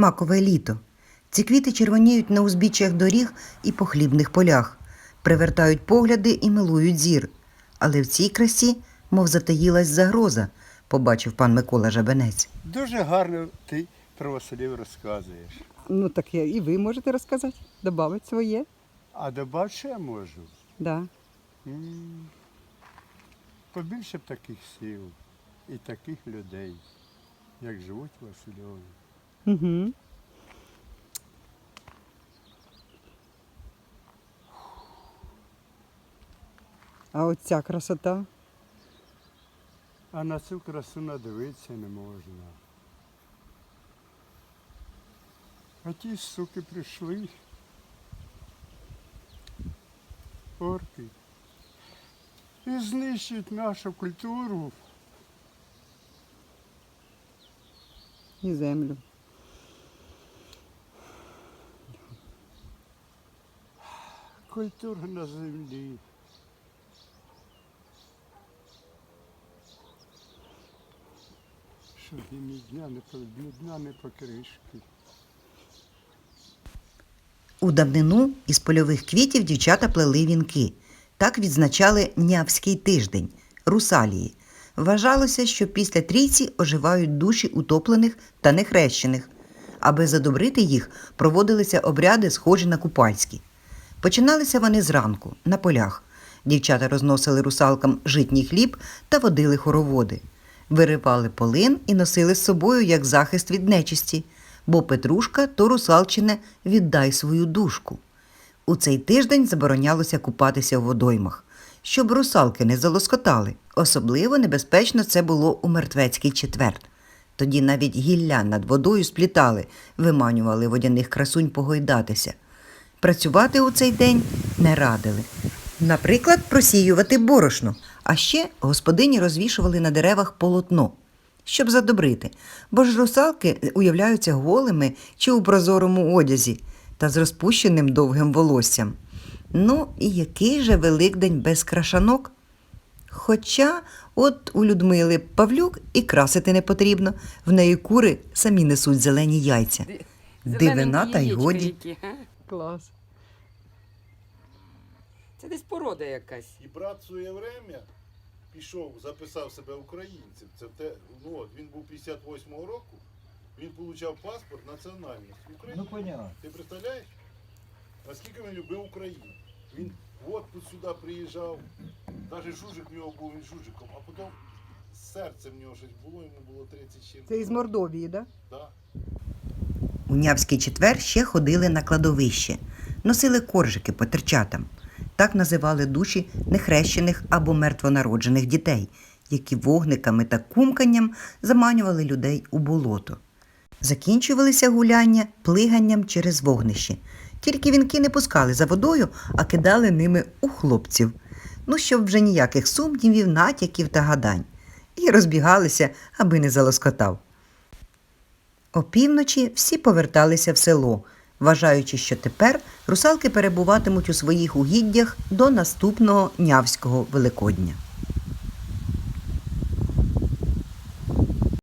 макове літо. Ці квіти червоніють на узбіччях доріг і по хлібних полях, привертають погляди і милують зір. Але в цій красі, мов затаїлась загроза, побачив пан Микола Жабенець. Дуже гарно ти про Василів розказуєш. Ну так я, і ви можете розказати, додати своє. А добавити ще можу. Да. Побільше б таких сіл і таких людей, як живуть Васильові. Угу. А оця красота. А на цю красу надивитися не можна. А ті суки прийшли. Орки. І знищують нашу культуру. І землю. Культура на землі. Що ні дня не дня не покришки. У давнину із польових квітів дівчата плели вінки. Так відзначали Нявський тиждень русалії. Вважалося, що після трійці оживають душі утоплених та нехрещених. Аби задобрити їх, проводилися обряди, схожі на купальські. Починалися вони зранку, на полях. Дівчата розносили русалкам житній хліб та водили хороводи. Виривали полин і носили з собою як захист від нечисті, бо Петрушка то русалчине віддай свою душку. У цей тиждень заборонялося купатися в водоймах, щоб русалки не залоскотали. Особливо небезпечно це було у мертвецький четвер. Тоді навіть гілля над водою сплітали, виманювали водяних красунь погойдатися. Працювати у цей день не радили. Наприклад, просіювати борошно, а ще господині розвішували на деревах полотно, щоб задобрити, бо ж русалки уявляються голими чи у прозорому одязі та з розпущеним довгим волоссям. Ну і який же Великдень без крашанок? Хоча от у Людмили Павлюк і красити не потрібно, в неї кури самі несуть зелені яйця. Дивина та й годі. Клас. Це десь порода якась. І брат в своє время пішов, записав себе українцем. Це те, ну от, він був 58-го року, він отримав паспорт національності України. Ну понятно. Ти представляєш? Наскільки він любив Україну? Він в отпуск сюди приїжджав, навіть жужик в нього був він жужиком, а потім серце в нього щось було, йому було 30 чим. Це із Мордовії, так? Да? Да. У Нявський четвер ще ходили на кладовище, носили коржики по терчатам. Так називали душі нехрещених або мертвонароджених дітей, які вогниками та кумканням заманювали людей у болото. Закінчувалися гуляння плиганням через вогнище. Тільки вінки не пускали за водою, а кидали ними у хлопців. Ну, щоб вже ніяких сумнівів, натяків та гадань. І розбігалися, аби не залоскотав. Опівночі всі поверталися в село, вважаючи, що тепер русалки перебуватимуть у своїх угіддях до наступного нявського Великодня.